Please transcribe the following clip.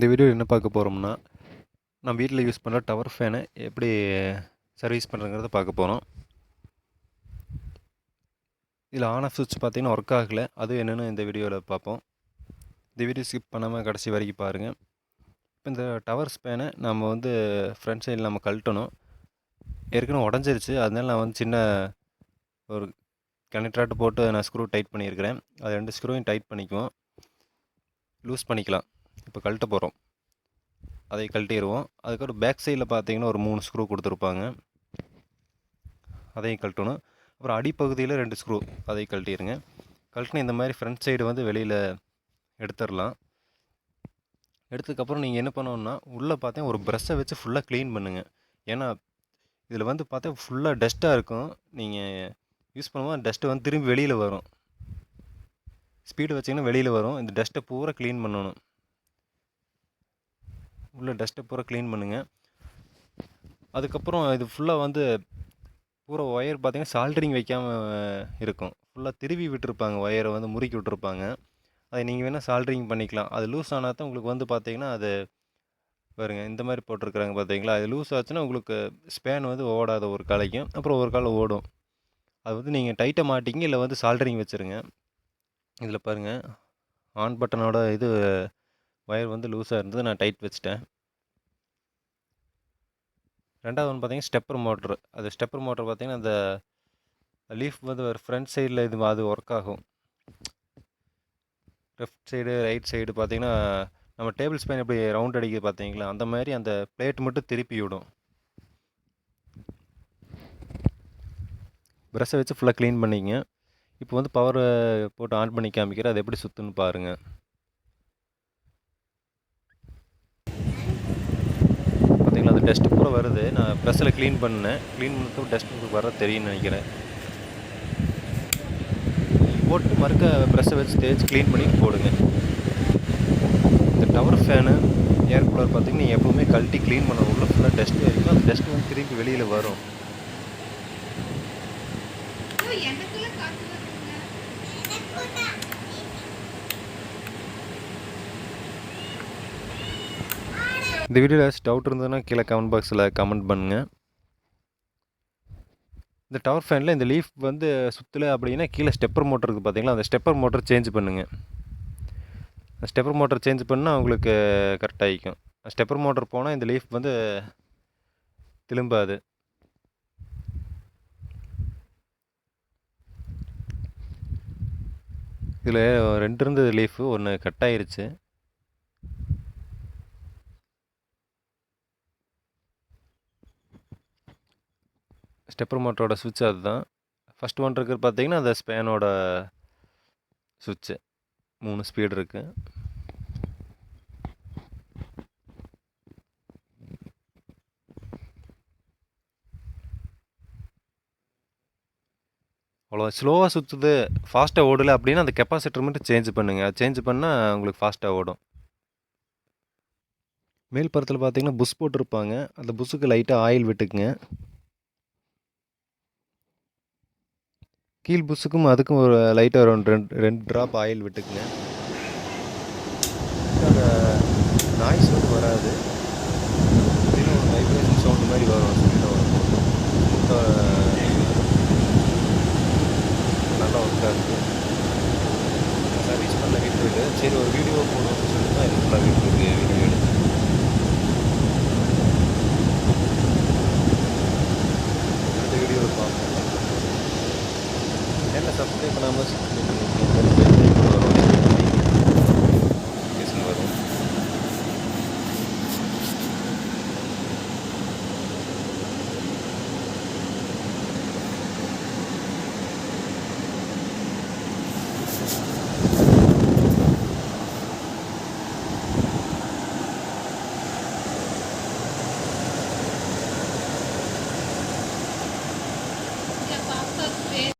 இந்த வீடியோவில் என்ன பார்க்க போகிறோம்னா நான் வீட்டில் யூஸ் பண்ணுற டவர் ஃபேனை எப்படி சர்வீஸ் பண்ணுறங்கிறத பார்க்க போகிறோம் இதில் ஆன் ஆஃப் சுவிட்ச் பார்த்தீங்கன்னா ஒர்க் ஆகலை. அது என்னென்னு இந்த வீடியோவில் பார்ப்போம். இந்த வீடியோ ஸ்கிப் பண்ணாமல் கடைசி வரைக்கும் பாருங்கள் இப்போ இந்த டவர் ஸ்பேனை நம்ம வந்து ஃப்ரண்ட் சைடில் நம்ம கழட்டணும். ஏற்கனவே உடஞ்சிருச்சு. அதனால நான் வந்து சின்ன ஒரு கனெக்டராட்டு போட்டு நான் ஸ்க்ரூ டைட் பண்ணியிருக்கிறேன். அது ரெண்டு ஸ்க்ரூவையும் டைட் பண்ணிக்குவோம். லூஸ் பண்ணிக்கலாம். இப்போ கழட்ட போகிறோம் அதை கழட்டிடுவோம் அதுக்கப்புறம் பேக் சைடில் பார்த்தீங்கன்னா ஒரு மூணு ஸ்க்ரூ கொடுத்துருப்பாங்க. அதையும் கழட்டணும். அப்புறம் அடிப்பகுதியில் ரெண்டு ஸ்க்ரூ அதை கழட்டிடுங்க கழட்டின இந்த மாதிரி ஃப்ரண்ட் சைடு வந்து வெளியில் எடுத்துடலாம். எடுத்ததுக்கப்புறம் நீங்கள் என்ன பண்ணணுன்னா உள்ளே பார்த்தீங்கன்னா ஒரு ப்ரெஷ்ஷை வச்சு ஃபுல்லாக க்ளீன் பண்ணுங்கள் ஏன்னா இதில் வந்து பார்த்தா ஃபுல்லாக டஸ்ட்டாக இருக்கும். நீங்கள் யூஸ் பண்ணும்போது டஸ்ட்டு வந்து திரும்பி வெளியில் வரும். ஸ்பீடு வச்சிங்கன்னா வெளியில் வரும். இந்த டஸ்ட்டை பூரா க்ளீன் பண்ணணும். உள்ள டஸ்ட்டை பூரா க்ளீன் பண்ணுங்கள் அதுக்கப்புறம் இது ஃபுல்லாக வந்து பூரா ஒயர் பார்த்திங்கன்னா சால்டரிங் வைக்காமல் இருக்கும். ஃபுல்லாக திருவி விட்டுருப்பாங்க ஒயரை வந்து முறுக்கி விட்டுருப்பாங்க. அதை நீங்கள் வேணால் சால்ட்ரிங் பண்ணிக்கலாம். அது லூஸ் ஆனால் தான் உங்களுக்கு வந்து பார்த்திங்கன்னா அது பாருங்கள் இந்த மாதிரி போட்டிருக்குறாங்க பார்த்தீங்களா அது லூஸ் ஆச்சுன்னா உங்களுக்கு ஸ்பேன் வந்து ஓடாத ஒரு காலைக்கும் அப்புறம் ஒரு காலம் ஓடும். அது வந்து நீங்கள் டைட்டை மாட்டிங்க இல்லை வந்து சால்ட்ரிங் வச்சுருங்க. இதில் பாருங்கள் ஆன் பட்டனோட இது ஒயர் வந்து லூஸாக இருந்தது. நான் டைட் வச்சுட்டேன். ரெண்டாவது ஒன்று பார்த்தீங்கன்னா ஸ்டெப்பர் மோட்ரு அது ஸ்டெப்பர் மோட்ரு பார்த்தீங்கன்னா அந்த லீஃப் வந்து ஒரு ஃப்ரண்ட் சைடில் இது அது ஒர்க் ஆகும். லெஃப்ட் சைடு ரைட் சைடு பார்த்தீங்கன்னா நம்ம டேபிள் ஸ்பேன் எப்படி ரவுண்ட் அடிக்குது பார்த்தீங்களா அந்த மாதிரி அந்த பிளேட் மட்டும் திருப்பி விடும். ப்ரெஷ்ஷை வச்சு ஃபுல்லாக க்ளீன் பண்ணிங்க இப்போ வந்து பவர் போட்டு ஆன் பண்ணி காமிக்கிறேன். அது எப்படி சுற்றுன்னு பாருங்கள் பார்த்தீங்களா அந்த டஸ்ட்டு பூரா வருது. நான் ப்ரெஸ்ஸில் க்ளீன் பண்ணேன். க்ளீன் பண்ணுறதுக்கு டஸ்ட் உங்களுக்கு வர தெரியும்னு நினைக்கிறேன். போட்டு மறுக்க ப்ரெஷ்ஷை வச்சு தேய்ச்சி க்ளீன் பண்ணி போடுங்க. இந்த டவர் ஃபேனு ஏர் கூலர் பார்த்தீங்கன்னா நீங்கள் எப்போவுமே கழட்டி க்ளீன் பண்ண உள்ள ஃபுல்லாக டஸ்ட்டு இருக்கும் அந்த டஸ்ட் வந்து திரும்பி வெளியில் வரும். இந்த வீடியோவில் ஏதாச்சும் டவுட் இருந்ததுன்னா கீழே கமெண்ட் பாக்ஸில் கமெண்ட் பண்ணுங்கள் இந்த டவர் ஃபேனில் இந்த லீஃப் வந்து சுற்றலை அப்படின்னா கீழே ஸ்டெப்பர் மோட்டர் இருக்குது பார்த்தீங்களா அந்த ஸ்டெப்பர் மோட்டர் சேஞ்ச் பண்ணுங்கள் ஸ்டெப்பர் மோட்டர் சேஞ்ச் பண்ணால் உங்களுக்கு கரெக்டாகிக்கும் ஸ்டெப்பர் மோட்டர் போனால் இந்த லீஃப் வந்து திரும்பாது. இதில் ரெண்டு இருந்தது லீஃபு ஒன்று கட் ஆயிருச்சு. ஸ்டெப்பர் மோட்டரோட சுவிட்ச் அதுதான். ஃபஸ்ட் ஒன் இருக்கிறது பார்த்தீங்கன்னா அந்த ஸ்பேனோட சுவிட்சு மூணு ஸ்பீடு இருக்குது அவ்வளோ ஸ்லோவாக சுற்றுது ஃபாஸ்ட்டாக ஓடலை அப்படின்னா அந்த கெப்பாசிட்டர் மட்டும் சேஞ்ச் பண்ணுங்கள் சேஞ்ச் பண்ணால் உங்களுக்கு ஃபாஸ்ட்டாக ஓடும். மேல் பரத்தில் பார்த்தீங்கன்னா புஷ் போட்டிருப்பாங்க. அந்த புஷ்ஷுக்கு லைட்டாக ஆயில் விட்டுக்குங்க. கீழ் புஷ்ஷுக்கும் அதுக்கும் ஒரு லைட்டாக ஒரு ரெண்டு ரெண்டு ட்ராப் ஆயில் விட்டுக்குங்க. அந்த நாய்ஸ் வந்து வராது. திடீர்னு ஒரு வைப்ரேஷன் சவுண்ட் மாதிரி வரும் ஸ்பீடாக வரும் நல்லா ஒர்க்காக இருக்குது சர்வீஸ் பண்ண வீட்டு சரி ஒரு வீடியோ போடணும்னு சொல்லி தான் இது ஃபுல்லாக வீடியோ எடுத்து.